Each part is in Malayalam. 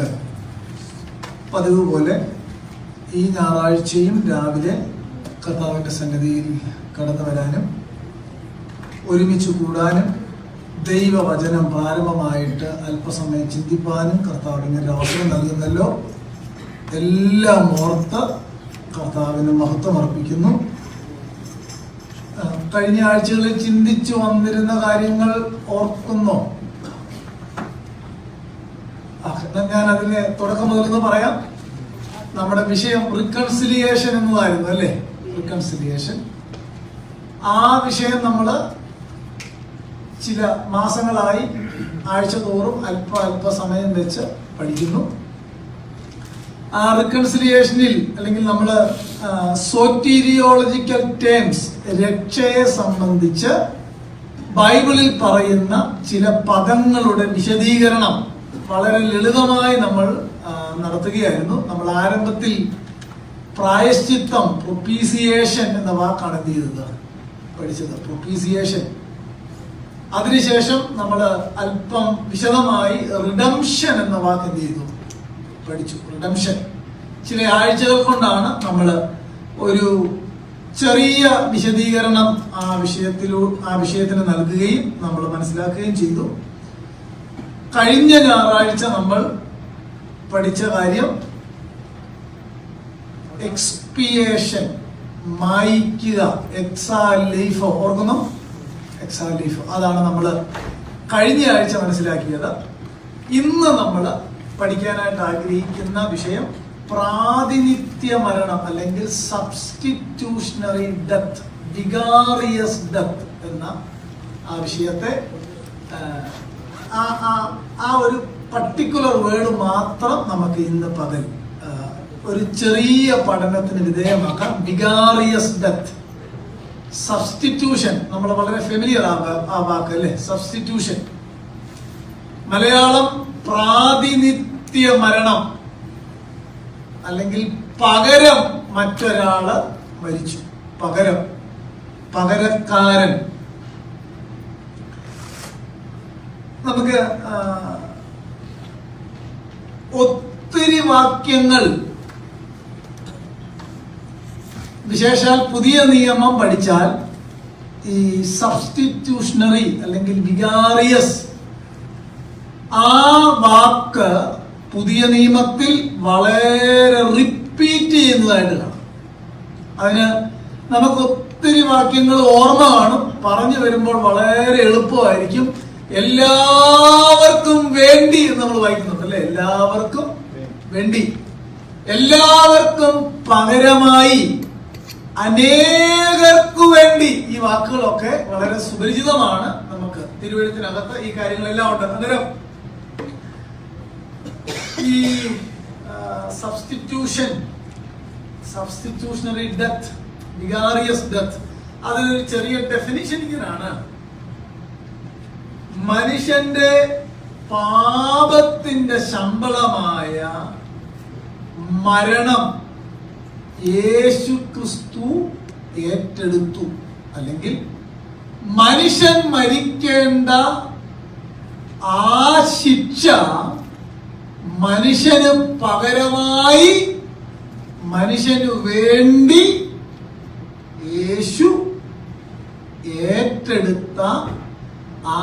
നമുക്ക് പതിവ് പോലെ ഈ ഞായറാഴ്ചയും രാവിലെ കർത്താവിന്റെ സന്നിധിയിൽ കടന്നു വരാനും ഒരുമിച്ച് കൂടാനും ദൈവവചനം പ്രാരംഭമായിട്ട് അല്പസമയം ചിന്തിപ്പാനും കർത്താവിന് ഒരു അവസരം നൽകുന്നല്ലോ. എല്ലാം ഓർത്ത് കർത്താവിന് മഹത്വം അർപ്പിക്കുന്നു. കഴിഞ്ഞ ആഴ്ചകളിൽ ചിന്തിച്ചു വന്നിരുന്ന കാര്യങ്ങൾ ഓർക്കുന്നോ. ആ, എന്നാ ഞാൻ അതിന് തുടക്കം മുതലെന്ന് പറയാം. നമ്മുടെ വിഷയം റിക്കൺസിലിയേഷൻ എന്നതായിരുന്നു അല്ലേ? റിക്കൺസിലിയേഷൻ ആ വിഷയം നമ്മൾ ചില മാസങ്ങളായി ആഴ്ച തോറും അല്പ അല്പ സമയം വെച്ച് പഠിക്കുന്നു. ആ റിക്കൺസിലിയേഷനിൽ അല്ലെങ്കിൽ നമ്മൾ സോറ്റീരിയോളജിക്കൽ ടേംസ് രക്ഷയെ സംബന്ധിച്ച് ബൈബിളിൽ പറയുന്ന ചില പദങ്ങളുടെ വിശദീകരണം വളരെ ലളിതമായി നമ്മൾ നടത്തുകയായിരുന്നു. നമ്മൾ ആരംഭത്തിൽ പ്രായശ്ചിത്തം പ്രൊപ്പീസിയേഷൻ എന്ന വാക്കാണ് എന്ത് ചെയ്തത്? പഠിച്ചത്. പ്രൊപ്പീസിയേഷൻ. അതിനുശേഷം നമ്മൾ അല്പം വിശദമായി റിഡംഷൻ എന്ന വാക്ക് എന്ത് ചെയ്തു? പഠിച്ചു. റിഡംഷൻ ചില ആഴ്ചകൾ കൊണ്ടാണ് നമ്മൾ ഒരു ചെറിയ വിശദീകരണം ആ വിഷയത്തിലൂ ആ വിഷയത്തിന് നൽകുകയും നമ്മൾ മനസ്സിലാക്കുകയും ചെയ്തു. കഴിഞ്ഞ ഞായറാഴ്ച നമ്മൾ പഠിച്ച കാര്യം എക്സ്പിയേഷൻ മായിക്കുക എക്സാ ലീഫ് ഓർക്കുന്നു? എക്സാ ലീഫ് അതാണ് നമ്മൾ കഴിഞ്ഞ ആഴ്ച മനസ്സിലാക്കിയത്. ഇന്ന് നമ്മൾ പഠിക്കാനായിട്ട് ആഗ്രഹിക്കുന്ന വിഷയം പ്രാതിനിധ്യ മരണം അല്ലെങ്കിൽ സബ്സ്റ്റിറ്റ്യൂഷണറി ഡെത്ത് വികാറിയസ് ഡെത്ത് എന്ന ആ വിഷയത്തെ ആ, ഒരു പർട്ടിക്കുലർ വേർഡ് മാത്രം നമുക്ക് ഇന്ന് പകൽ ഒരു ചെറിയ പഠനത്തിന് വിധേയമാക്കാം. വികാറിയസ് ഡെത്ത് സബ്സ്റ്റിറ്റ്യൂഷൻ നമ്മൾ വളരെ ഫെമിലിയർ ആ വാക്ക് അല്ലേ? സബ്സ്റ്റിറ്റ്യൂഷൻ മലയാളം പ്രാതിനിധ്യ മരണം അല്ലെങ്കിൽ പകരം മറ്റൊരാൾ മരിച്ചു. പകരം. പകരക്കാരൻ. നമുക്ക് ഒത്തിരി വാക്യങ്ങൾ. വിശേഷാൽ പുതിയ നിയമം പഠിച്ചാൽ ഈ സബ്സ്റ്റിറ്റ്യൂഷണറി അല്ലെങ്കിൽ വികാറിയസ് ആ വാക്ക് പുതിയ നിയമത്തിൽ വളരെ റിപ്പീറ്റ് ചെയ്യുന്നതായിട്ട് കാണാം. അതിന് നമുക്ക് ഒത്തിരി വാക്യങ്ങൾ ഓർമ്മ കാണും. പറഞ്ഞു വരുമ്പോൾ വളരെ എളുപ്പമായിരിക്കും. എല്ലാവർക്കും വേണ്ടി എന്ന് നമ്മൾ വായിക്കുന്നുണ്ട് അല്ലെ എല്ലാവർക്കും വേണ്ടി. എല്ലാവർക്കും പകരമായി അനേകർക്കു വേണ്ടി ഈ വാക്കുകളൊക്കെ വളരെ സുപരിചിതമാണ് നമുക്ക് തിരുവഴുത്തിനകത്ത് ഈ കാര്യങ്ങളെല്ലാം ഉണ്ട്. അന്നേരം ഈ substitution substitutionary death vicarious death അതിനൊരു ചെറിയ ഡെഫിനിഷൻ ഇങ്ങനെയാണ് മനുഷ്യന്റെ പാപത്തിന്റെ ശമ്പളമായ മരണം യേശു ക്രിസ്തു ഏറ്റെടുത്തു. അല്ലെങ്കിൽ മനുഷ്യൻ മരിക്കേണ്ട ആ ശിക്ഷ മനുഷ്യന് പകരമായി മനുഷ്യന് വേണ്ടി യേശു ഏറ്റെടുത്ത ആ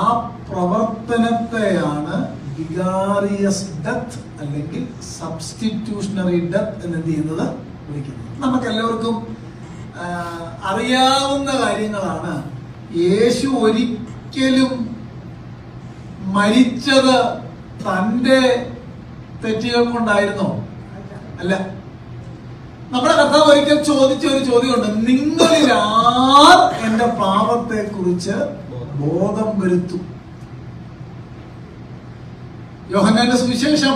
പ്രവർത്തനത്തെയാണ് വികാറിയസ് ഡെത്ത് അല്ലെങ്കിൽ സബ്സ്റ്റിറ്റ്യൂഷണറി ഡെത്ത് എന്ന് എന്ത് ചെയ്യുന്നത് വിളിക്കുന്നത്. നമുക്ക് എല്ലാവർക്കും അറിയാവുന്ന കാര്യങ്ങളാണ്. യേശു ഒരിക്കലും മരിച്ചത് തന്റെ തെറ്റുകൾ കൊണ്ടായിരുന്നോ? അല്ല. നമ്മുടെ കഥ ഒരിക്കൽ ചോദിച്ച ഒരു ചോദ്യമുണ്ട്. നിങ്ങളിൽ ആർ എന്റെ പാപത്തെ കുറിച്ച് ബോധം വരുത്തും? യോഹന്നാന്റെ സുവിശേഷം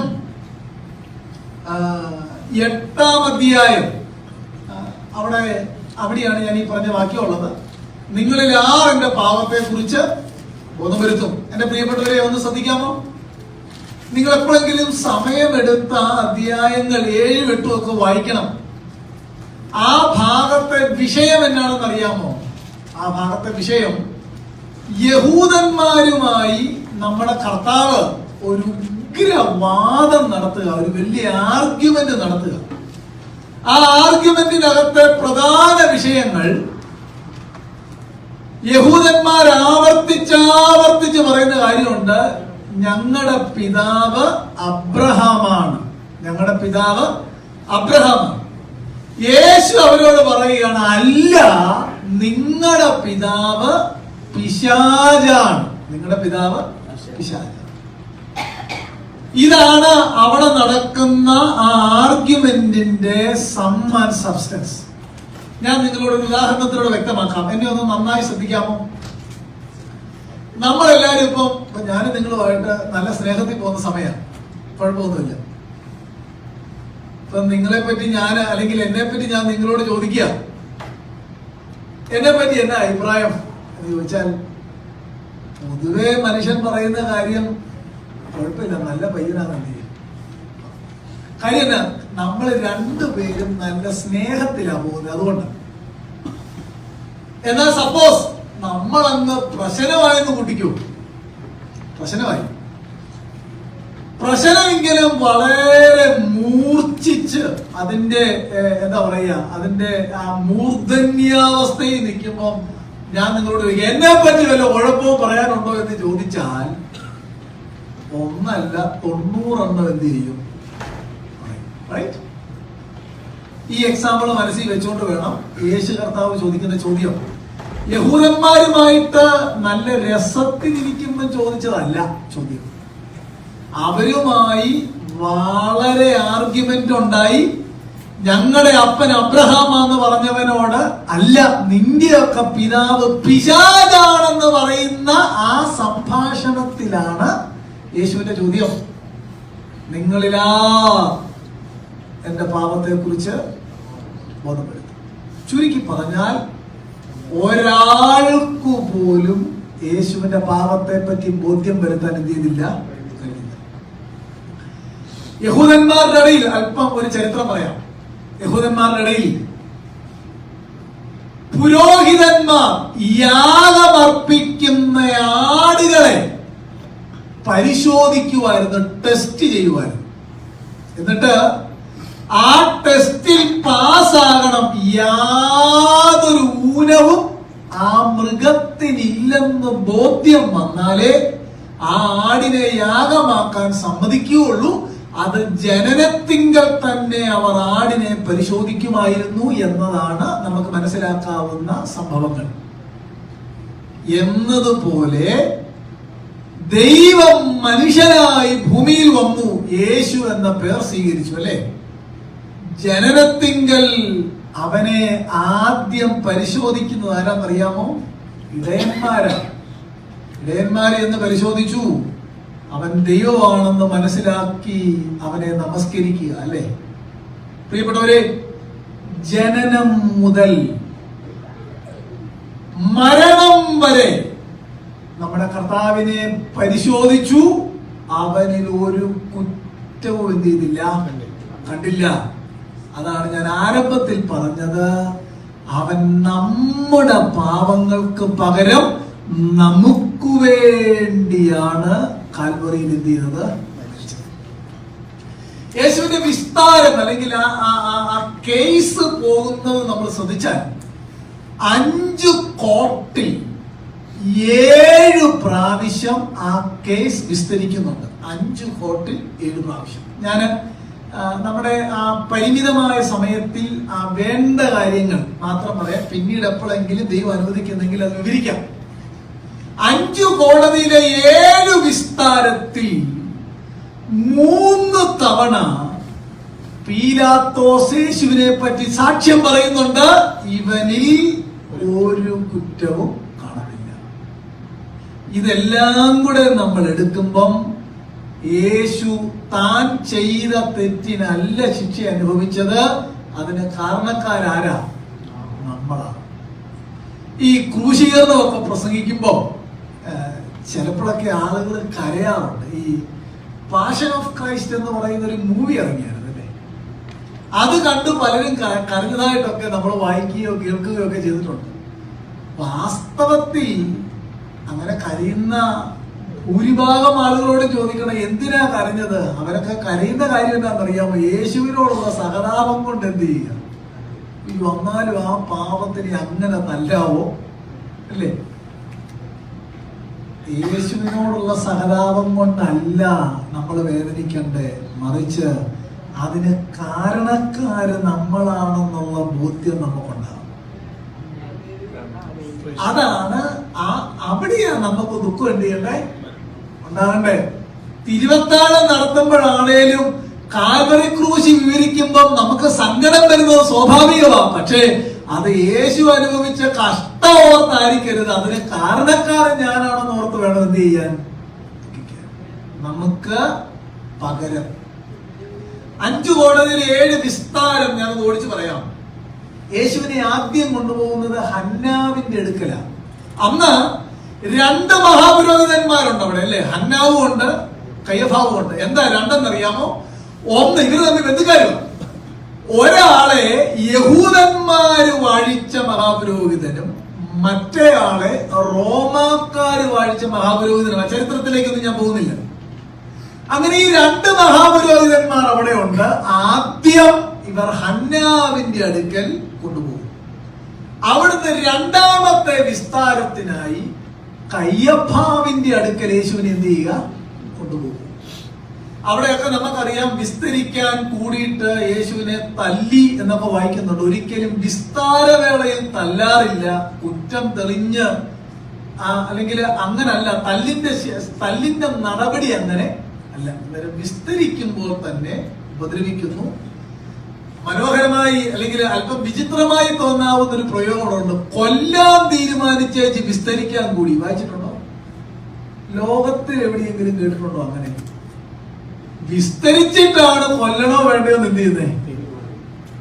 എട്ടാം അധ്യായം. അവിടെ അവിടെയാണ് ഞാൻ ഈ പറഞ്ഞ വാക്യമുള്ളത് നിങ്ങളിൽ ആർ എന്റെ പാപത്തെ കുറിച്ച് ബോധം വരുത്തും? എന്റെ പ്രിയപ്പെട്ടവരെ ഒന്ന് ശ്രദ്ധിക്കാമോ? നിങ്ങൾ എപ്പോഴെങ്കിലും സമയമെടുത്ത അധ്യായങ്ങൾ ഏഴും എട്ടും ഒക്കെ വായിക്കണം. ആ ഭാഗത്തെ വിഷയം എന്നാണെന്ന് അറിയാമോ? ആ ഭാഗത്തെ വിഷയം യഹൂദന്മാരുമായി നമ്മുടെ കർത്താവ് ഒരു ഉഗ്രവാദം നടത്തുക ഒരു വലിയ ആർഗ്യുമെന്റ് നടത്തുക. ആ ആർഗ്യുമെന്റിനകത്തെ പ്രധാന വിഷയങ്ങൾ യഹൂദന്മാർ ആവർത്തിച്ചാവർത്തിച്ച് പറയുന്ന കാര്യമുണ്ട് ഞങ്ങളുടെ പിതാവ് അബ്രഹാമാണ്. ഞങ്ങളുടെ പിതാവ് അബ്രഹാം യേശു അവരോട് പറയുകയാണ് അല്ല നിങ്ങളുടെ പിതാവ് പിശാജാണ്. നിങ്ങളുടെ പിതാവ് പിശാജാണ്. ഇതാണ് അവിടെ നടക്കുന്ന ആ ആർഗ്യുമെന്റിന്റെ സം ആൻഡ് സബ്സ്റ്റൻസ്. ഞാൻ നിങ്ങളോട് ഒരു ഉദാഹരണത്തിലൂടെ വ്യക്തമാക്കാം. എന്നെ ഒന്ന് നന്നായി ശ്രദ്ധിക്കാമോ? നമ്മളെല്ലാരും ഇപ്പം ഇപ്പൊ ഞാൻ നിങ്ങളുമായിട്ട് നല്ല സ്നേഹത്തിൽ പോകുന്ന സമയമാണ് കുഴപ്പമൊന്നുമില്ല. ഇപ്പൊ നിങ്ങളെ പറ്റി ഞാൻ അല്ലെങ്കിൽ എന്നെ പറ്റി ഞാൻ നിങ്ങളോട് ചോദിക്കുക. എന്നെ പറ്റി എന്നാ അഭിപ്രായം എന്ന് ചോദിച്ചാൽ പൊതുവെ മനുഷ്യൻ പറയുന്ന കാര്യം കുഴപ്പമില്ല നല്ല പയ്യനാണെന്ന് കാര്യം എന്നാ നമ്മൾ രണ്ടുപേരും നല്ല സ്നേഹത്തിലാണ് പോകുന്നത് അതുകൊണ്ട്. എന്നാൽ സപ്പോസ് നമ്മൾ അന്ന് പ്രശ്നമായെന്ന് കൂട്ടിക്കൂ? പ്രശ്നമായി. പ്രശ്നമെങ്കിലും വളരെ മൂർച്ഛിച്ച് അതിന്റെ എന്താ പറയുക അതിന്റെ ആ മൂർധന്യാവസ്ഥയിൽ നിൽക്കുമ്പോൾ ഞാൻ നിങ്ങളോട് എന്നെ പറ്റി വല്ല കുഴപ്പവും പറയാനുണ്ടോ? എന്ന് ചോദിച്ചാൽ ഒന്നല്ല തൊണ്ണൂറെണ്ണം എന്ത് ചെയ്യും? ഈ എക്സാമ്പിൾ മനസ്സിൽ വെച്ചുകൊണ്ട് വേണം യേശു കർത്താവ് ചോദിക്കുന്ന ചോദ്യം. യഹൂദന്മാരുമായിട്ട് നല്ല രസത്തിലിരിക്കുമ്പോൾ ചോദിച്ചതല്ല ചോദ്യം. അവരുമായി വളരെ ആർഗ്യുമെന്റ് ഉണ്ടായി ഞങ്ങളുടെ അപ്പൻ അബ്രഹാമാന്ന് പറഞ്ഞവനോട് അല്ല നിന്റെയൊക്കെ പിതാവ് പിശാചാണെന്ന് പറയുന്ന ആ സംഭാഷണത്തിലാണ് യേശുവിന്റെ ചോദ്യം. നിങ്ങളിലാ എന്റെ പാപത്തെ കുറിച്ച് ബോധപ്പെടുത്തും ചുരുക്കി പറഞ്ഞാൽ ഒരാൾക്കു പോലും യേശുവിന്റെ പാപത്തെ പറ്റി ബോധ്യം വരുത്താൻ എന്ത് ചെയ്തില്ല യഹൂദന്മാരുടെ ഇടയിൽ അല്പം ഒരു ചരിത്രം പറയാം. യഹൂദന്മാരുടെ ഇടയിൽ പുരോഹിതന്മാർ യാഗമർപ്പിക്കുന്ന ആടുകളെ പരിശോധിക്കുമായിരുന്നു ടെസ്റ്റ് ചെയ്യുമായിരുന്നു എന്നിട്ട് ആ ടെസ്റ്റിൽ പാസ്സാകണം യാതൊരു ഊനവും ആ മൃഗത്തിനില്ലെന്ന് ബോധ്യം വന്നാലേ ആ ആടിനെ യാഗമാക്കാൻ സമ്മതിക്കുകയുള്ളൂ. അത് ജനനത്തിങ്കൽ തന്നെ അവർ ആടിനെ പരിശോധിക്കുമായിരുന്നു എന്നതാണ് നമുക്ക് മനസ്സിലാക്കാവുന്ന സംഭവങ്ങൾ. എന്നതുപോലെ ദൈവം മനുഷ്യനായി ഭൂമിയിൽ വന്നു. യേശു എന്ന പേർ സ്വീകരിച്ചു അല്ലെ? ജനനത്തിങ്കൽ അവനെ ആദ്യം പരിശോധിക്കുന്നത് ആരാന്നറിയാമോ? ഇടയന്മാരാണ് ഇടയന്മാരെ എന്ന് പരിശോധിച്ചു. അവൻ ദൈവമാണെന്ന് മനസ്സിലാക്കി അവനെ നമസ്കരിക്കുക അല്ലേ? പ്രിയപ്പെട്ടവരെ ജനനം മുതൽ മരണം വരെ നമ്മുടെ കർത്താവിനെ പരിശോധിച്ചു അവനിൽ ഒരു കുറ്റവും എന്ത് ചെയ്തില്ല? കണ്ടില്ല. അതാണ് ഞാൻ ആരംഭത്തിൽ പറഞ്ഞത്. അവൻ നമ്മുടെ പാവങ്ങൾക്ക് പകരം നമുക്ക് വേണ്ടിയാണ് കാൽവറിയിൽ എന്ത് ചെയ്തത്? യേശുവിന്റെ വിസ്താരം അല്ലെങ്കിൽ ആ കേസ് പോകുന്നത് നമ്മൾ ശ്രദ്ധിച്ചാൽ അഞ്ച് കോർട്ടിൽ ഏഴ് പ്രാവശ്യം ആ കേസ് വിസ്തരിക്കുന്നുണ്ട്. അഞ്ച് കോർട്ടിൽ ഏഴ് പ്രാവശ്യം. ഞാൻ നമ്മുടെ ആ പരിമിതമായ സമയത്തിൽ ആ വേണ്ട കാര്യങ്ങൾ മാത്രം പറയാം. പിന്നീട് എപ്പോഴെങ്കിലും ദൈവം അനുവദിക്കുന്നെങ്കിൽ അത് വിവരിക്കാം. അഞ്ചു കോടതിയിലെ ഏഴു വിസ്താരത്തിൽ മൂന്ന് തവണ പീലാത്തോസ് പറ്റി സാക്ഷ്യം പറയുന്നുണ്ട്. ഇവനിൽ ഒരു കുറ്റവും ഇതെല്ലാം കൂടെ നമ്മൾ എടുക്കുമ്പം യേശു താൻ ചെയ്ത തെറ്റിനല്ല ശിക്ഷ അനുഭവിച്ചത്. അതിന് കാരണക്കാരാരാ? നമ്മളാണ്. ഈ ക്രൂശീകരണമൊക്കെ പ്രസംഗിക്കുമ്പോൾ ചിലപ്പോഴൊക്കെ ആളുകൾ കരയാറുണ്ട്. ഈ പാഷൻ ഓഫ് ക്രൈസ്റ്റ് എന്ന് പറയുന്ന ഒരു മൂവി ഇറങ്ങിയായിരുന്നു അല്ലേ? അത് കണ്ട് പലരും കരഞ്ഞതായിട്ടൊക്കെ നമ്മൾ വായിക്കുകയോ കേൾക്കുകയോ ഒക്കെ ചെയ്തിട്ടുണ്ട്. വാസ്തവത്തിൽ അങ്ങനെ കരയുന്ന ഭൂരിഭാഗം ആളുകളോട് ചോദിക്കണം എന്തിനാ കരഞ്ഞത്? അവരൊക്കെ കരയുന്ന കാര്യം എന്താണെന്നറിയാമോ? യേശുവിനോടുള്ള സഹതാപം കൊണ്ട് എന്ത് ചെയ്യുക? ഈ വന്നാലും ആ പാപത്തിനെ അങ്ങനെ നല്ലാവോ അല്ലേ? യേശുവിനോടുള്ള സഹതാപം കൊണ്ടല്ല നമ്മൾ വേദനിക്കണ്ടേ. മറിച്ച് അതിന് കാരണക്കാര് നമ്മളാണെന്നുള്ള ബോധ്യം നമുക്കുണ്ടാകും. അതാണ് ആ അവിടെയാണ് നമുക്ക് ദുഃഖം എന്ത് ചെയ്യണ്ടേ? ഉണ്ടാകണ്ടേ? തിരുവത്താഴം നടത്തുമ്പോഴാണേലും കാൽവറി ക്രൂശി വിവരിക്കുമ്പോൾ നമുക്ക് സങ്കടം വരുന്നത് സ്വാഭാവികമാണ്. പക്ഷേ അത് യേശു അനുഭവിച്ച കഷ്ടം ഓർത്തായിരിക്കരുത് അതിന് കാരണക്കാരൻ ഞാനാണെന്ന് ഓർത്ത് വേണം എന്ത് ചെയ്യാൻ? നമുക്ക് പകരം. അഞ്ചു കോടതിയിൽ ഏഴ് വിസ്താരം ഞാൻ ഓടിച്ചു പറയാം. യേശുവിനെ ആദ്യം കൊണ്ടുപോകുന്നത് ഹന്നാവിന്റെ അടുക്കലാണ്. അന്ന് രണ്ട് മഹാപുരോഹിതന്മാരുണ്ട് അവിടെ അല്ലേ? ഹന്നാവും ഉണ്ട് കയ്യഭാവും ഉണ്ട്. എന്താ രണ്ടെന്നറിയാമോ? ഒന്ന് ഇവർ തമ്മിൽ ബന്ധുക്കാരും ഒരാളെ യഹൂദന്മാര് വാഴിച്ച മഹാപുരോഹിതനും മറ്റേ ആളെ റോമാക്കാര് വാഴിച്ച മഹാപുരോഹിതനും. ചരിത്രത്തിലേക്കൊന്നും ഞാൻ പോകുന്നില്ല. അങ്ങനെ ഈ രണ്ട് മഹാപുരോഹിതന്മാർ അവിടെ ഉണ്ട് ആദ്യം ഇവർ ഹന്നാവിന്റെ അടുക്കൽ കൊണ്ടുപോകും. അവിടുത്തെ രണ്ടാമത്തെ വിസ്താരത്തിനായി കയ്യഭാവിന്റെ അടുക്കൽ യേശുവിനെ എന്ത് ചെയ്യുക? കൊണ്ടുപോകും. അവിടെയൊക്കെ നമുക്കറിയാം വിസ്തരിക്കാൻ കൂടിയിട്ട് യേശുവിനെ തല്ലി എന്നൊക്കെ വായിക്കുന്നുണ്ട്. ഒരിക്കലും വിസ്താരവേളയിൽ തല്ലാറില്ല. കുറ്റം തെളിഞ്ഞ് ആ, അല്ലെങ്കിൽ അങ്ങനല്ല തല്ലിന്റെ തല്ലിന്റെ നടപടി അങ്ങനെ അല്ല. വിസ്തരിക്കുമ്പോൾ തന്നെ ഉപദ്രവിക്കുന്നു. മനോഹരമായി അല്ലെങ്കിൽ അല്പം വിചിത്രമായി തോന്നാവുന്ന ഒരു പ്രയോഗമുണ്ട് കൊല്ലാൻ തീരുമാനിച്ചേച്ച് വിസ്തരിക്കാൻ കൂടി. വായിച്ചിട്ടുണ്ടോ? ലോകത്തിൽ എവിടെയെങ്കിലും കേട്ടിട്ടുണ്ടോ അങ്ങനെ? വിസ്തരിച്ചിട്ടാണ് കൊല്ലണോ വേണ്ടയോ എന്ന് എന്ത് ചെയ്യുന്നേ?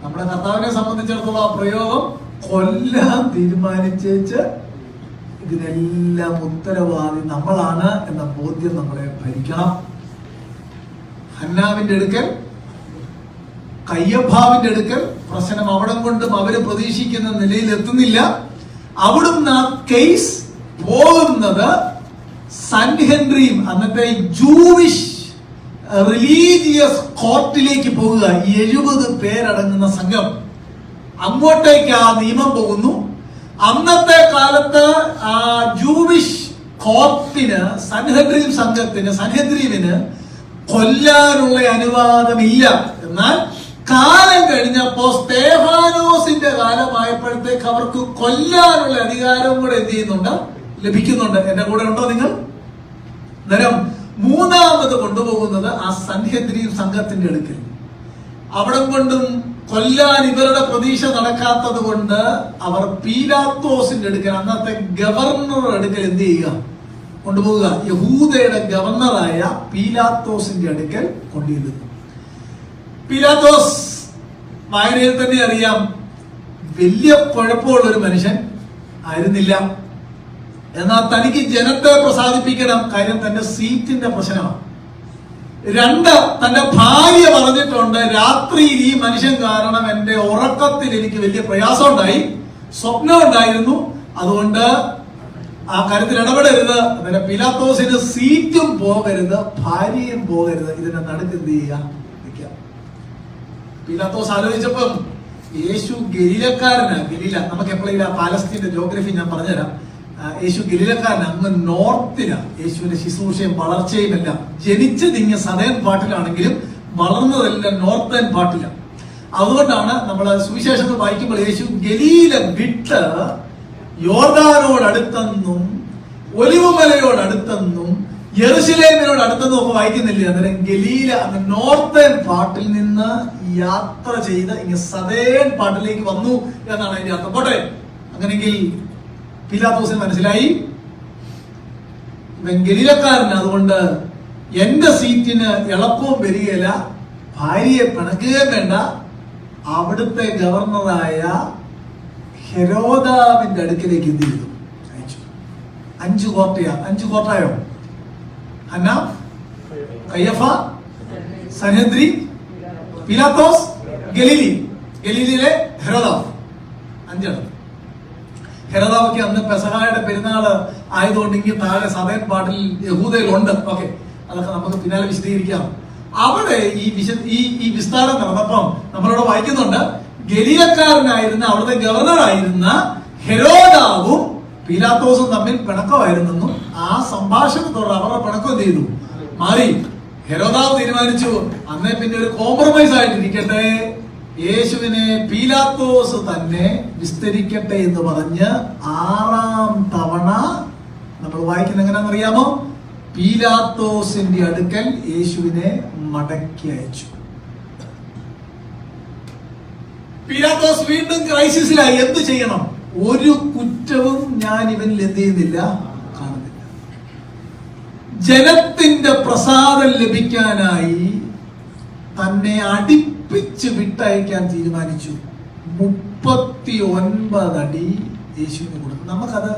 നമ്മുടെ കർത്താവിനെ സംബന്ധിച്ചിടത്തോളം ആ പ്രയോഗം കൊല്ലാൻ തീരുമാനിച്ചേച്ച് ഇതിനെല്ലാം ഉത്തരവാദി നമ്മളാണ് എന്ന ബോധ്യം നമ്മളെ ഭരിക്കണം. ഹന്നാവിന്റെ അടുക്കൽ കയ്യഭാവിന്റെ അടുക്കൽ പ്രശ്നം അവിടം കൊണ്ടും അവർ പ്രതീക്ഷിക്കുന്ന നിലയിൽ എത്തുന്നില്ല. അവിടുന്ന് ആ കേസ് പോകുന്നത് സൻഹെൻറിയും അന്നത്തെ ജൂവിഷ് റിലീജിയസ് കോർട്ടിലേക്ക് പോകുക. എഴുപത് പേരടങ്ങുന്ന സംഘം. അങ്ങോട്ടേക്ക് ആ നിയമം പോകുന്നു. അന്നത്തെ കാലത്ത് ആ ജൂവിഷ് കോർട്ടിന് സൻഹദ്രീം സംഘത്തിന് സൻഹദ്രീമിന് കൊല്ലാനുള്ള അനുവാദമില്ല. എന്നാൽ കാലം കഴിഞ്ഞപ്പോ സ്തേഫാനോസിന്റെ കാലമായപ്പോഴത്തേക്ക് അവർക്ക് കൊല്ലാനുള്ള അധികാരവും കൂടെ എന്ത് ചെയ്യുന്നുണ്ട്? ലഭിക്കുന്നുണ്ട്. എന്റെ കൂടെ ഉണ്ടോ നിങ്ങൾ? അന്നേരം മൂന്നാമത് കൊണ്ടുപോകുന്നത് ആ സന്ധ്യദ്രീം സംഘത്തിന്റെ അടുക്കൽ. അവിടം കൊണ്ടും കൊല്ലാൻ ഇവരുടെ പ്രതീക്ഷ നടക്കാത്തത് കൊണ്ട് അവർ പീലാത്തോസിന്റെ അടുക്കൽ അന്നത്തെ ഗവർണറുടെ അടുക്കൽ എന്ത് ചെയ്യുക? കൊണ്ടുപോകുക. യഹൂദയുടെ ഗവർണറായ പീലാത്തോസിന്റെ അടുക്കൽ കൊണ്ടുചെല്ലുന്നു. പീലാത്തോസ് വായനയിൽ തന്നെ അറിയാം വലിയ കുഴപ്പമുള്ള ഒരു മനുഷ്യൻ ആയിരുന്നില്ല. എന്നാൽ തനിക്ക് ജനത്തെ പ്രസാദിപ്പിക്കണം കാര്യം തന്റെ സീറ്റിന്റെ പ്രശ്നമാണ്. രണ്ട് തന്റെ ഭാര്യ പറഞ്ഞിട്ടുണ്ട് രാത്രിയിൽ ഈ മനുഷ്യൻ കാരണം എന്റെ ഉറക്കത്തിൽ എനിക്ക് വലിയ പ്രയാസം ഉണ്ടായി സ്വപ്നം ഉണ്ടായിരുന്നു അതുകൊണ്ട് ആ കാര്യത്തിൽ ഇടപെടരുത്. അങ്ങനെ പിലാത്തോസിന് സീറ്റും പോകരുത് ഭാര്യയും പോകരുത്. ഇതിനെ നടുക്ക് എന്ത് ചെയ്യുക? പീലാത്തോസ് ആലോചിച്ചപ്പം യേശു ഗലീലക്കാരനാ ഗലീല നമുക്ക് എപ്പോഴും പാലസ്തീന്റെ ജോഗ്രഫി ഞാൻ പറഞ്ഞുതരാം. യേശു ഗലീലക്കാരൻ അങ്ങ് നോർത്തില യേശുവിന്റെ ശുശ്രൂഷയും വളർച്ചയും എല്ലാം. ജനിച്ച് ഇങ്ങ് സദയൻ പാട്ടിലാണെങ്കിലും വളർന്നതെല്ലാം നോർത്തേൺ പാട്ടിലാണ്. അതുകൊണ്ടാണ് നമ്മൾ സുവിശേഷത്തിൽ വായിക്കുമ്പോൾ യേശു ഗലീല വിട്ട് യോർദാനോട് അടുത്തെന്നും ഒലിവുമലയോട് അടുത്തെന്നും ഒക്കെ വായിക്കുന്നില്ല. അന്നേരം ഗലീല നോർത്തേൺ പാട്ടിൽ നിന്ന് യാത്ര ചെയ്ത് ഇങ്ങനെ സദേൺ പാട്ടിലേക്ക് വന്നു എന്നാണ് അതിന്റെ അർത്ഥം. പോട്ടെ. അങ്ങനെങ്കിൽ പിലാത്തോസിന് മനസ്സിലായി. ഗലീലക്കാരൻ അതുകൊണ്ട് എന്റെ സീറ്റിന് എളുപ്പവും വരികയില്ല. ഭാര്യയെ പിണക്കുകയും വേണ്ട. അവിടുത്തെ ഗവർണറായ ഹെരോദാവിന്റെ അടുക്കിലേക്ക് എന്ത് ചെയ്തു? അയച്ചു. അഞ്ചു കോട്ടയാ അഞ്ചു കോട്ടയോ ഹന്ന കയ്യഫ സനദ്രി പിലാത്തോസ് ഗലീലി. ഗലീലിയിലെ ഹെരോദാവ് അഞ്ചെണ്ണം. ഹെരോദാവൊക്കെ അന്ന് പെസഹായുടെ പെരുന്നാൾ ആയതുകൊണ്ട് ഇങ്ങനെ താഴെ സദയൻ പാട്ടിൽ യഹൂദയിലുണ്ട്. ഓക്കെ. അതൊക്കെ നമുക്ക് പിന്നാലെ വിശദീകരിക്കാം. അവിടെ ഈ വിശ ഈ ഈ വിസ്താരം നടന്നപ്പം നമ്മളിവിടെ വായിക്കുന്നുണ്ട് ഗലീലക്കാരനായിരുന്ന അവിടുത്തെ ഗവർണറായിരുന്ന ഹെരോദാവും പീലാത്തോസും തമ്മിൽ പിണക്കമായിരുന്നെന്നും ആ സംഭാഷണത്തോടെ അവരുടെ പണക്കം എന്ത് ചെയ്തു? മാറി. ഹെരോദാവ് തീരുമാനിച്ചു. അന്നേ പിന്നെ ഒരു കോംപ്രമൈസ് ആയിട്ടിരിക്കട്ടെ. യേശുവിനെ പീലാത്തോസ് തന്നെ വിസ്തരിക്കട്ടെ എന്ന് പറഞ്ഞ് ആറാം തവണ നമ്മൾ വായിക്കുന്ന എങ്ങനെയാണെന്നറിയാമോ? പീലാത്തോസിന്റെ അടുക്കൽ യേശുവിനെ മടക്കി അയച്ചു. പീലാത്തോസ് വീണ്ടും ക്രൈസിസിലായി എന്ത് ചെയ്യണം? ഒരു കുറ്റവും ഞാൻ ഇവനിൽ എന്ത് ചെയ്യുന്നില്ല? ജനത്തിന്റെ പ്രസാദം ലഭിക്കാനായി തന്നെ അടിപ്പിച്ച് വിട്ടയക്കാൻ തീരുമാനിച്ചു. മുപ്പത്തി ഒൻപത് അടി യേശുവിന് കൊടുത്തു. നമുക്കത്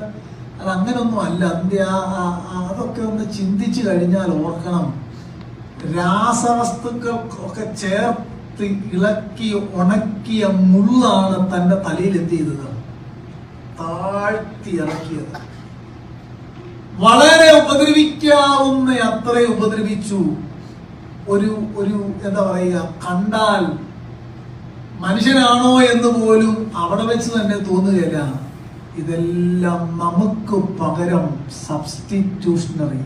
അത് അങ്ങനൊന്നും അല്ല. ആ- അതൊക്കെ ഒന്ന് ചിന്തിച്ചു കഴിഞ്ഞാൽ ഓർക്കണം. രാസവസ്തുക്കൾ ഒക്കെ ചേർത്ത് ഇളക്കി ഉണക്കിയ മുള്ളാണ് തന്റെ തലയിൽ എന്ത് താഴ്ത്തി ഇറക്കിയത്. വളരെ ഉപദ്രവിക്കാവുന്ന അത്ര ഉപദ്രവിച്ചു. ഒരു ഒരു എന്താ പറയുക കണ്ടാൽ മനുഷ്യനാണോ എന്ന് പോലും അവിടെ വെച്ച് തന്നെ തോന്നുകയില്ല. ഇതെല്ലാം നമുക്ക് പകരം സബ്സ്റ്റിറ്റ്യൂഷണറി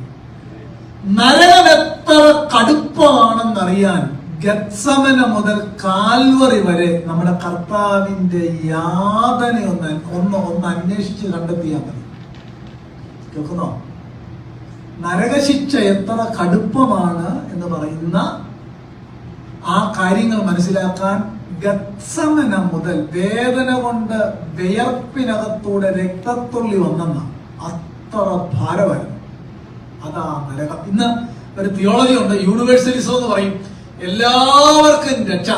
നരകം എത്ര കടുപ്പമാണെന്നറിയാൻ ഗത്സമന മുതൽ കാൽവറി വരെ നമ്മുടെ കർത്താവിന്റെ യാതന ഒന്ന് ഒന്ന് ഒന്ന് അന്വേഷിച്ച് കണ്ടെത്തിയാൽ മതി. കേൾക്കുന്നോ? നരകശിക്ഷ എത്ര കടുപ്പമാണ് എന്ന് പറയുന്ന ആ കാര്യങ്ങൾ മനസ്സിലാക്കാൻ ഗത്സമന മുതൽ വേദന കൊണ്ട് വിയർപ്പിനകത്തൂടെ രക്തത്തുള്ളി വന്നെന്ന അത്ര ഭാരമായിരുന്നു. അതാ നരകം. ഇന്ന് ഒരു തിയോളജി ഉണ്ട് യൂണിവേഴ്സലിസം എന്ന് പറയും. എല്ലാവർക്കും രക്ഷ.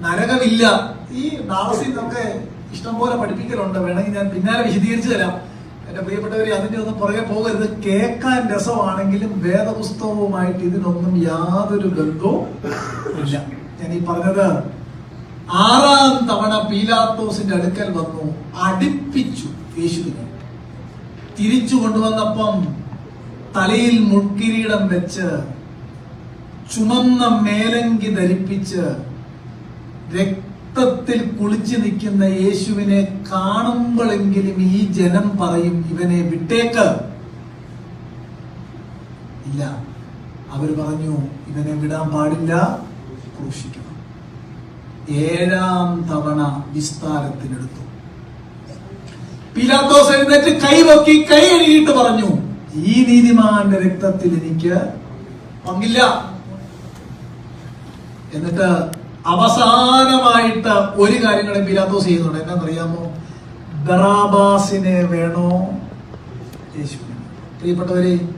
നരകമില്ല. ഈ ഡാളസിൽ നിന്നൊക്കെ ഇഷ്ടംപോലെ പഠിപ്പിക്കലുണ്ട്. വേണമെങ്കിൽ ഞാൻ പിന്നാലെ വിശദീകരിച്ചു തരാം. എന്റെ പ്രിയപ്പെട്ടവരെ അതിന്റെ ഒന്നും പുറകെ പോകരുത്. കേൾക്കാൻ രസമാണെങ്കിലും വേദപുസ്തകവുമായിട്ട് ഇതിനൊന്നും യാതൊരു ബന്ധവും ഇല്ല. ഞാൻ ഈ പറഞ്ഞത് ആറാം തവണ പീലാത്തോസിന്റെ അടുക്കൽ വന്നു അടുപ്പിച്ചു യേശുവിനെ. തിരിച്ചു കൊണ്ടുവന്നപ്പം തലയിൽ മുൾക്കിരീടം വെച്ച് ചുമന്ന മേലങ്കി ധരിപ്പിച്ച് രക്തത്തിൽ കുളിച്ചു നിൽക്കുന്ന യേശുവിനെ കാണുമ്പോഴെങ്കിലും ഈ ജനം പറയും ഇവനെ വിട്ടേക്ക്. ഇല്ല. അവർ പറഞ്ഞു ഇവനെ വിടാൻ പാടില്ല. ക്രൂശിക്കണം. ഏഴാം തവണ വിസ്താരത്തിനെടുത്തു. പിലാത്തോസ് എഴുന്നേറ്റ് കൈവക്കി കൈ എഴുതിയിട്ട് പറഞ്ഞു ഈ നീതിമാന്റെ രക്തത്തിൽ എനിക്ക് പങ്കില്ല. എന്നിട്ട് അവസാനമായിട്ട് ഒരു കാര്യങ്ങളും പിലാത്തോസ് ചെയ്യുന്നുണ്ട്. എന്നാന്നറിയാമോ ബറാബാസിനെ വേണോ? യേശു പ്രിയപ്പെട്ടവരെ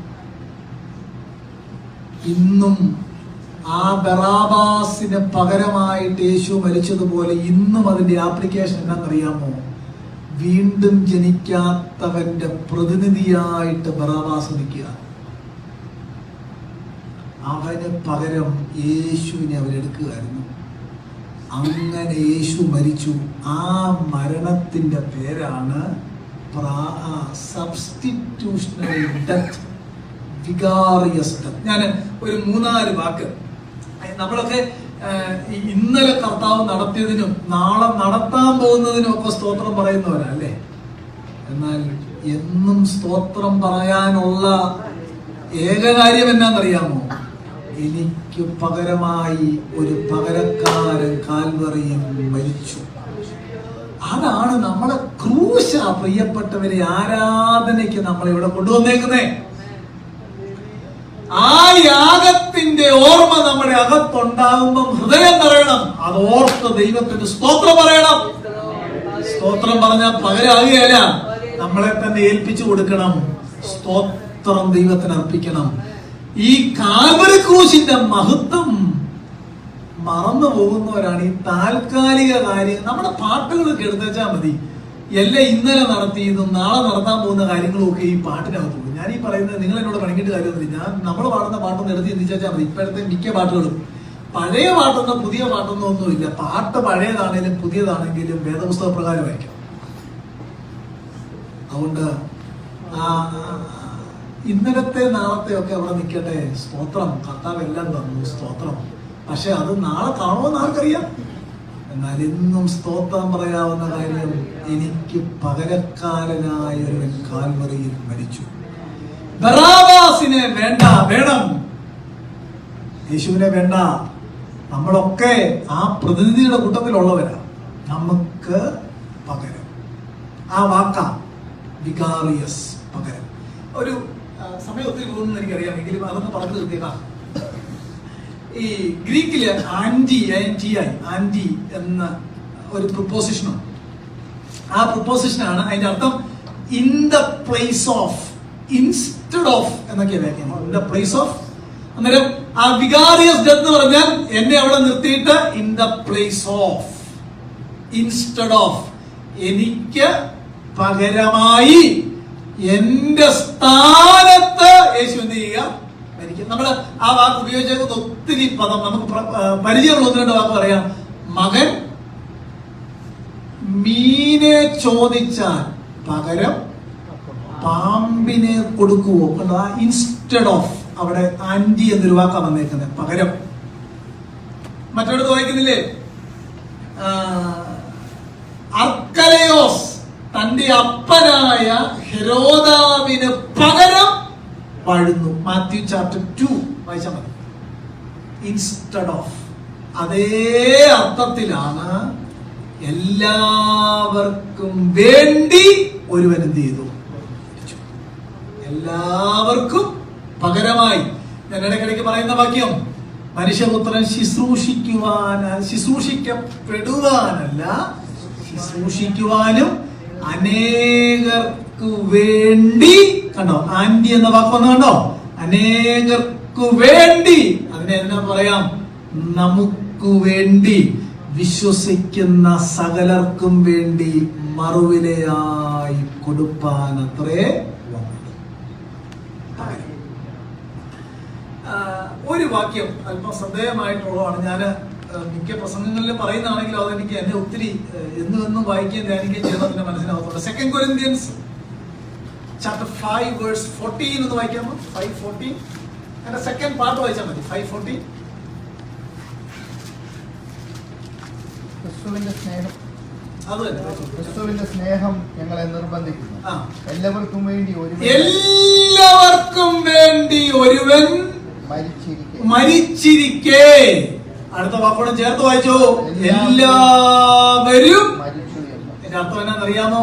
ഇന്നും ആ ബറാബാസിന് പകരമായിട്ട് യേശു മരിച്ചതുപോലെ ഇന്നും അതിന്റെ ആപ്ലിക്കേഷൻ എന്നാന്നറിയാമോ വീണ്ടും ജനിക്കാത്തവന്റെ പ്രതിനിധിയായിട്ട് ബറാബാസ് നിൽക്കുക. അവന് പകരം യേശുവിനെ അവരെടുക്കുകയായിരുന്നു. അങ്ങനെ യേശു മരിച്ചു. ആ മരണത്തിന്റെ പേരാണ് സബ്സ്റ്റിറ്റ്യൂഷണറി ഡെത്ത് ഞാൻ ഒരു മൂന്നാൽ വാക്ക്. നമ്മളൊക്കെ ഇന്നലെ കർത്താവ് നടത്തിയതിനും നാളെ നടത്താൻ പോകുന്നതിനും ഒക്കെ സ്തോത്രം പറയുന്നവരാ അല്ലേ? എന്നാൽ എന്നും സ്തോത്രം പറയാനുള്ള ഏക കാര്യം എന്നാന്നറിയാമോ? എനിക്ക് പകരമായി ഒരു പകരക്കാരൻ കാൽവറിയിൽ മരിച്ചു. അതാണ് നമ്മളെ ക്രൂശ പ്രിയപ്പെട്ടവരെ ആരാധനയ്ക്ക് നമ്മൾ ഇവിടെ കൊണ്ടുവന്നേക്കുന്നേ? ആ യാഗത്തിന്റെ ഓർമ്മ നമ്മുടെ അകത്തുണ്ടാകുമ്പം ഹൃദയം പറയണം അത് ഓർത്ത് ദൈവത്തിന്റെ സ്തോത്രം പറയണം. സ്തോത്രം പറഞ്ഞാൽ പകരാകുകയല്ല. നമ്മളെ തന്നെ ഏൽപ്പിച്ചു കൊടുക്കണം. സ്തോത്രം ദൈവത്തിന് അർപ്പിക്കണം. ഈ കാൽവരി ക്രൂശിന്റെ മഹത്വം മറന്നു പോകുന്നവരാണ് ഈ താൽക്കാലിക കാര്യം നമ്മുടെ പാട്ടുകളൊക്കെ എടുത്തുവെച്ചാൽ മതി. എല്ലാം ഇന്നലെ നടത്തിയതും നാളെ നടത്താൻ പോകുന്ന കാര്യങ്ങളും ഒക്കെ ഈ പാട്ടിനകത്ത് ഞാൻ ഈ പറയുന്നത് നിങ്ങൾ എന്നോട് പണിക്കിട്ട് കാര്യമൊന്നുമില്ല. ഞാൻ നമ്മൾ പാടുന്ന പാട്ടൊന്നും എടുത്ത് ചിന്തിച്ചാൽ മതി. ഇപ്പോഴത്തെ മിക്ക പാട്ടുകളും. പഴയ പാട്ടൊന്നും പുതിയ പാട്ടൊന്നും ഒന്നുമില്ല. പാട്ട് പഴയതാണെങ്കിലും പുതിയതാണെങ്കിലും വേദപുസ്തക പ്രകാരമായിരിക്കും അതുകൊണ്ട് ആ, ഇന്നലത്തെ നാളത്തെ ഒക്കെ അവിടെ നിൽക്കട്ടെ. സ്തോത്രം. കർത്താവ് എല്ലാം തന്നു. സ്തോത്രം. പക്ഷെ അത് നാളെ കാണുമെന്ന് ആർക്കറിയാം? എന്നാൽ ഇന്നും സ്തോത്രം പറയാവുന്ന കാര്യം എനിക്ക് പകരക്കാരനായ ഒരു മരിച്ചു. വേണ്ട വേണം. യേശുവിനെ വേണ്ട. നമ്മളൊക്കെ ആ പ്രതിനിധിയുടെ കൂട്ടത്തിലുള്ളവരാ. നമുക്ക് പകരം. ആ വാക്ക. വികാറിയസ് പകരം. ഒരു സമയം ഒത്തിരി പോകുന്നു എനിക്കറിയാം. എങ്കിലും അതൊന്ന് പറഞ്ഞു തീർത്തേക്കാം. ഈ ഗ്രീക്കിൽ ആന്റി ആന്റി ആയി. ആന്റി എന്ന ഒരു പ്രിപ്പോസിഷനുണ്ട് ആ പ്രിപ്പോസിഷനാണ് അതിന്റെ അർത്ഥം in the place of instead of എന്നൊക്കെയാണ് വ്യാഖ്യാനം. ഇൻ ദ പ്ലേസ് ഓഫ് അന്നേരം ആ വികാരിയസ് ഡെത്ത് എന്ന് പറഞ്ഞാൽ എന്നെ അവിടെ നിർത്തിയിട്ട് in the place of instead of എനിക്ക് പകരമായി എന്റെ സ്ഥാനത്ത് യേശു എന്ത് ചെയ്യുക? മരിക്കുക നമ്മൾ ആ വാക്ക് ഉപയോഗിച്ചേക്കുന്ന ഒത്തിരി പദം. നമുക്ക് പരിചയമുള്ള ഒന്ന് രണ്ട് വാക്ക് പറയാം. മകൻ മീനെ ചോദിച്ചാൽ പകരം പാമ്പിനെ കൊടുക്കുവോ? കണ്ടോ ഇൻസ്റ്റഡ് ഓഫ് അവിടെ ആന്റി എന്നൊരു വാക്കാ വന്നേക്കുന്നത്. പകരം. മറ്റൊരിടത്ത് വായിക്കുന്നില്ലേ? അർക്കലയോസ്. തന്റെ അപ്പനായ ഹെരോദാവിന് പകരം വാഴുന്നു മാത്യു ചാപ്റ്റർ ടു വായിച്ചാൽ മതി. ഇൻസ്റ്റഡ് ഓഫ് അതേ അർത്ഥത്തിലാണ് എല്ലാവർക്കും വേണ്ടി ഒരുവൻ എന്ത് ചെയ്തു? എല്ലാവർക്കും പകരമായി. ഞാൻ ഇടയ്ക്കിടയ്ക്ക് പറയുന്ന വാക്യം മനുഷ്യപുത്രൻ ശുശ്രൂഷിക്കുവാന ശുശ്രൂഷിക്കപ്പെടുവാനല്ല ശുശ്രൂഷിക്കുവാനും അനേകർക്ക് വേണ്ടി കണ്ടോ? ആന്റി എന്ന വാക്ക് വന്നു കണ്ടോ? അനേകർക്ക് വേണ്ടി. അതിനെ എന്നാ പറയാം? നമുക്ക് വേണ്ടി വിശ്വസിക്കുന്ന സകലർക്കും വേണ്ടി മറുവിലയായി കൊടുപ്പാൻ അത്രേ ഒരു വാക്യം അല്പം ശ്രദ്ധേയമായിട്ടുള്ളതാണ്. ഞാൻ മിക്ക പ്രസംഗങ്ങളിലും പറയുന്നതാണെങ്കിലും അതെനിക്ക് എന്നെ ഒത്തിരി എന്നും എന്നും വായിക്കുകയും ധ്യാനിക്കുകയും ചെയ്യുന്നതിന്റെ മനസ്സിലാവത്തുള്ളൂ second Corinthians chapter five verse fourteen എന്ന് വായിക്കാമോ ഫൈവ് ഫോർട്ടീൻ അതിന്റെ സെക്കൻഡ് പാർട്ട് വായിച്ചാൽ മതി. ഫൈവ് ഫോർട്ടീൻ ക്രിസ്തുവിന്റെ സ്നേഹം. അത് തന്നെ. ക്രിസ്തുവിന്റെ സ്നേഹം ഞങ്ങളെ നിർബന്ധിക്കുന്നു. എല്ലാവർക്കും വേണ്ടി ഒരുവൻ എല്ലാവർക്കും വേണ്ടി ഒരുവൻ മരിച്ചിരിക്കെ. മരിച്ചിരിക്കെ. അടുത്ത വാക്കോടെ ചേർത്ത് വായിച്ചു. എല്ലാവരും. എന്റെ അർത്ഥം എന്നാണെന്നറിയാമോ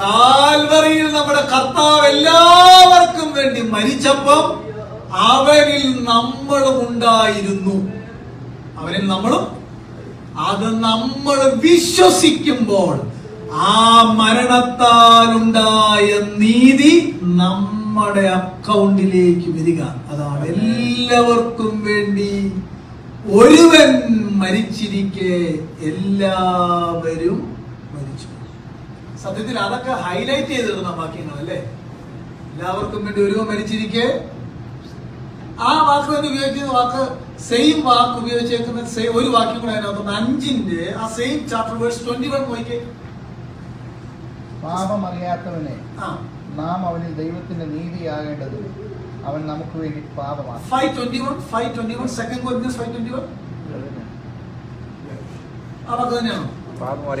കാൽവറിയിൽ നമ്മുടെ കർത്താവ് എല്ലാവർക്കും വേണ്ടി മരിച്ചപ്പം അവരിൽ നമ്മളും ഉണ്ടായിരുന്നു. അവരിൽ നമ്മളും? അത് നമ്മൾ വിശ്വസിക്കുമ്പോൾ ആ മരണത്താൽ ഉണ്ടായ നീതി നമ്മുടെ അക്കൗണ്ടിലേക്ക് വരിക. അതാണ് എല്ലാവർക്കും വേണ്ടി ഒരുവൻ മരിച്ചിരിക്കെ എല്ലാവരും മരിച്ചു. സത്യത്തിൽ അതൊക്കെ ഹൈലൈറ്റ് ചെയ്തിരുന്ന വാക്യങ്ങൾ അല്ലേ എല്ലാവർക്കും വേണ്ടി ഒരുവൻ മരിച്ചിരിക്കെ. ആ വാക്ക് തന്നെ ഉപയോഗിക്കുന്ന വാക്ക് സെയിം വാക്ക് ഉപയോഗിച്ചേക്കുന്ന ഒരു വാക്യം കൂടെ അതിനകത്തുണ്ട്. അഞ്ചിന്റെ ആ same chapter verse twenty one നോക്കിയേ പാപമറിയാത്തവനെ നാം അവനിൽ ദൈവത്തിന്റെ നീതിയാകേണ്ടതിന് അവൻ നമുക്ക് വേണ്ടി പാപമാണ് five twenty one five twenty one second Corinthians five twenty one അതൊക്കെ തന്നെയാണോ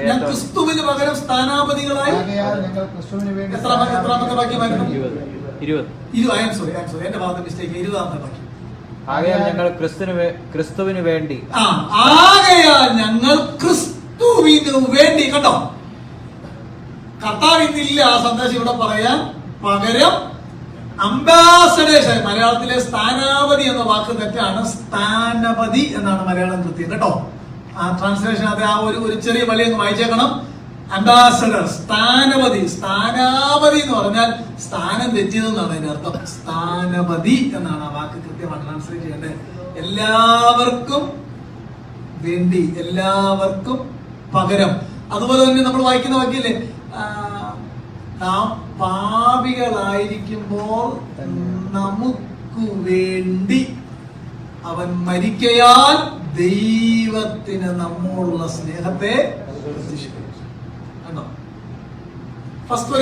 ഞാൻ ക്രിസ്തുവിന് പകരം സ്ഥാനാപതികളായി ഞങ്ങൾ ക്രിസ്തുവിന് വേണ്ടി എത്ര എത്രാമത്തെ വാക്യമായിരുന്നു ഇരുപത്. ഇരുപത്. ഇരു I'm sorry I'm sorry എന്റെ ഭാഗത്ത് മിസ്റ്റേക്ക് ഇരുപതാമത്തെ വാക്യം ആകയാൽ ഞങ്ങൾ ക്രിസ്തുവിന് ക്രിസ്തുവിന് വേണ്ടി. ആ ആകയാൽ ഞങ്ങൾ ക്രിസ്തുവിനു വേണ്ടി. കണ്ടോ? കർത്താവ് ഇന്നില്ല ആ സന്ദേശം ഇവിടെ പറയാൻ പകരം അംബാസഡേഴ്സ് മലയാളത്തിലെ സ്ഥാനാപതി എന്ന വാക്ക് തെറ്റാണ്. സ്ഥാനപതി എന്നാണ് മലയാളം കൃത്യം കേട്ടോ? ആ ട്രാൻസ്ലേഷൻ അത് ആ ഒരു ഒരു ചെറിയ വലിയ വായിച്ചേക്കണം. അംബാസഡർ സ്ഥാനപതി സ്ഥാനാപതി എന്ന് പറഞ്ഞാൽ സ്ഥാനം തെറ്റിയതെന്നാണ് അതിന്റെ അർത്ഥം. സ്ഥാനപതി എന്നാണ് ആ വാക്ക് കൃത്യമായി ട്രാൻസ്ലേറ്റ് ചെയ്യേണ്ടത്. എല്ലാവർക്കും വേണ്ടി എല്ലാവർക്കും പകരം. അതുപോലെ തന്നെ നമ്മൾ വായിക്കുന്ന വാക്കില്ലേ? നാം പാപികളായിരിക്കുമ്പോൾ നമുക്ക് വേണ്ടി അവൻ മരിക്കയാൽ ദൈവത്തിന് നമ്മോടുള്ള സ്നേഹത്തെ. കണ്ടോ ഫസ്റ്റ്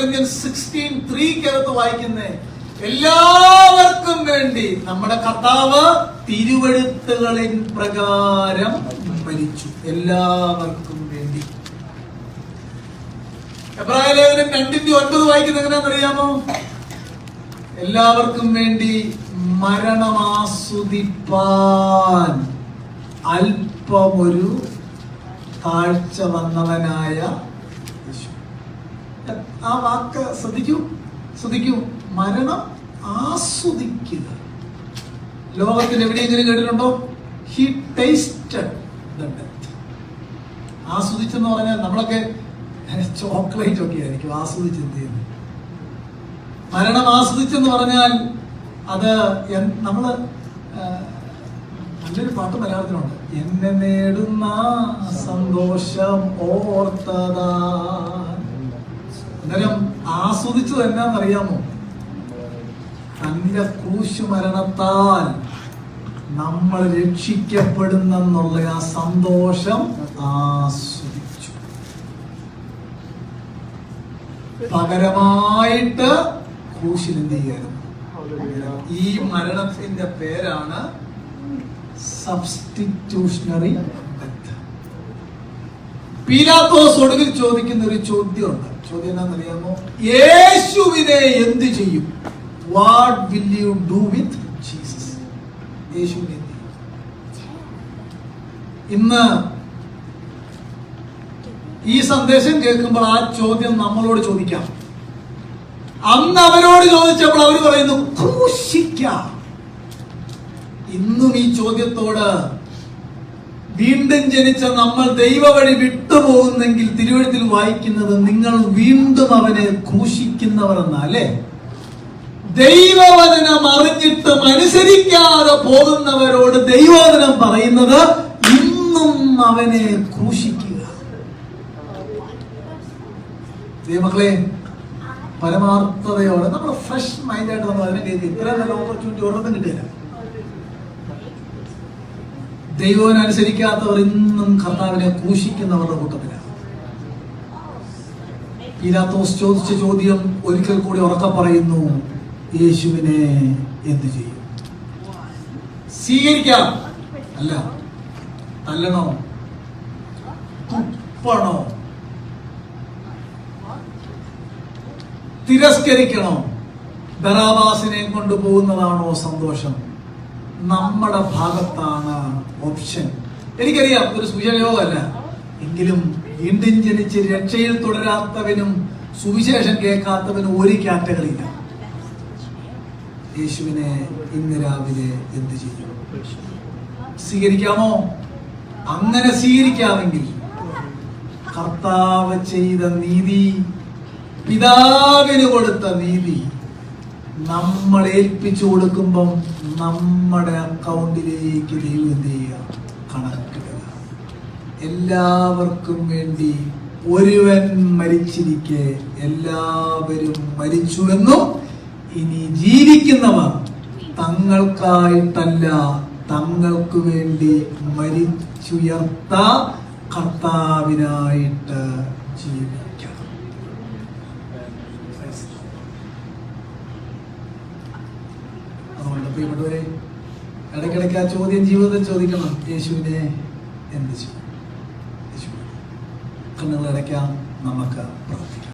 വായിക്കുന്നേ എല്ലാവർക്കും വേണ്ടി നമ്മുടെ കർത്താവ് തിരുവഴുത്തുകളിൻ പ്രകാരം മരിച്ചു എല്ലാവർക്കും എബ്രായ രണ്ടിന്റെ ഒൻപത് വായിക്കുന്ന എങ്ങനെയാണെന്നറിയാമോ? എല്ലാവർക്കും വേണ്ടി മരണമാസ്വദിപ്പാൻ അല്പമൊരു താഴ്ച വന്നവനായ. ആ വാക്ക് ശ്രദ്ധിക്കൂ ശ്രദ്ധിക്കൂ. മരണം ആസ്വദിക്കുക. ലോകത്തിൽ എവിടെയെങ്കിലും കേട്ടിട്ടുണ്ടോ? ഹി ടേസ്റ്റഡ് ദ ഡെത്ത് ആസ്വദിച്ചെന്ന് പറഞ്ഞാൽ നമ്മളൊക്കെ ചോക്ലേറ്റ് ഒക്കെ ആയിരിക്കും ആസ്വദിച്ച് എന്ത് ചെയ്യുന്നത്? മരണം ആസ്വദിച്ചെന്ന് പറഞ്ഞാൽ അത് നമ്മൾ നല്ലൊരു പാട്ട് മലയാളത്തിലുണ്ട്. എന്നെ നേടുന്ന സന്തോഷം ഓർത്തതാ. അന്നേരം ആസ്വദിച്ചത് എന്നാന്നറിയാമോ? തന്റെ ക്രൂശ് മരണത്താൽ നമ്മൾ രക്ഷിക്കപ്പെടുന്നെന്നുള്ള ആ സന്തോഷം ആസ്വദിച്ചു പകരമായിട്ട് ക്രൂശിൽ എന്ത് ഈ മരണത്തിന്റെ പേരാണ് സബ്സ്റ്റിറ്റ്യൂഷണറി പീലാത്തോസ് ഒടുവിൽ ചോദിക്കുന്ന ഒരു ചോദ്യമുണ്ട്. ചോദ്യം എന്താണെന്നറിയാമോ? യേശുവിനെ എന്ത് ചെയ്യും? What will you do with Jesus യേശുവിനെ എന്ത് ഇന്ന് ഈ സന്ദേശം കേൾക്കുമ്പോൾ ആ ചോദ്യം നമ്മളോട് ചോദിക്കാം. അന്ന് അവരോട് ചോദിച്ചപ്പോൾ അവർ പറയുന്നു ക്രൂശിക്കാം ഇന്നും ഈ ചോദ്യത്തോട് വീണ്ടും ജനിച്ച നമ്മൾ ദൈവ വഴി വിട്ടുപോകുന്നെങ്കിൽ തിരുവഴുത്തിൽ വായിക്കുന്നത് നിങ്ങൾ വീണ്ടും അവനെ ക്രൂശിക്കുന്നവർ എന്നാ അല്ലേ ദൈവവചനം അറിഞ്ഞിട്ടും അനുസരിക്കാതെ പോകുന്നവരോട് ദൈവവചനം പറയുന്നത് ഇന്നും അവനെ ക്രൂശിക്കുക ദൈവമക്കളെ പരമാർത്ഥതയോടെ നമ്മൾ ഫ്രഷ് മൈൻഡായിട്ട് നമ്മൾ അതിനെ കേൾക്കുക ഇത്ര നല്ല ഓപ്പർച്യൂണിറ്റി ഒരെണ്ണം കിട്ടില്ല ദൈവം അനുസരിക്കാത്തവർ ഇന്നും കർത്താവിനെ ക്രൂശിക്കുന്നവരുടെ കൂട്ടത്തിലാണ്. പീലാത്തോസ് ചോദിച്ച ചോദ്യം ഒരിക്കൽ കൂടി ഉറക്ക പറയുന്നു യേശുവിനെ എന്ത് ചെയ്യും? സ്വീകരിക്കാം. അല്ല തല്ലണോ? തുപ്പണോ? തിരസ്കരിക്കണോ. ബറാബാസിനെ കൊണ്ടുപോകുന്നതാണോ സന്തോഷം? നമ്മുടെ ഭാഗത്താണ് ഓപ്ഷൻ എനിക്കറിയാം ഒരു സുജനയോഗമല്ല എങ്കിലും വീണ്ടും ജനിച്ച് രക്ഷയിൽ തുടരാത്തവനും സുവിശേഷം കേൾക്കാത്തവനും ഒരു കാറ്റഗറിയില്ല. യേശുവിനെ ഇന്ന് രാവിലെ എന്ത് ചെയ്യും? സ്വീകരിക്കാമോ? അങ്ങനെ സ്വീകരിക്കാമെങ്കിൽ കർത്താവ് ചെയ്ത നീതി പിതാവിന് കൊടുത്ത നീതി നമ്മൾ ഏൽപ്പിച്ചു കൊടുക്കുമ്പം നമ്മുടെ അക്കൗണ്ടിലേക്ക് ദൈവം എന്ത് ചെയ്യുക? കണക്കിടുക എല്ലാവർക്കും വേണ്ടി ഒരുവൻ മരിച്ചിരിക്കെ എല്ലാവരും മരിച്ചുവെന്നും ഇനി ജീവിക്കുന്നവർ തങ്ങൾക്കായിട്ടല്ല തങ്ങൾക്ക് വേണ്ടി മരിച്ചുയർത്ത കർത്താവിനായിട്ട് ജീവിക്കണം അതുകൊണ്ട് പ്രിയപ്പെട്ടവരെ ഇടയ്ക്കിടയ്ക്ക് ആ ചോദ്യം ജീവിതത്തിൽ ചോദിക്കണം. യേശുവിനെ എന്ത് ചെയ്യും? അടയ്ക്കാം. നമുക്ക് പ്രാർത്ഥിക്കാം.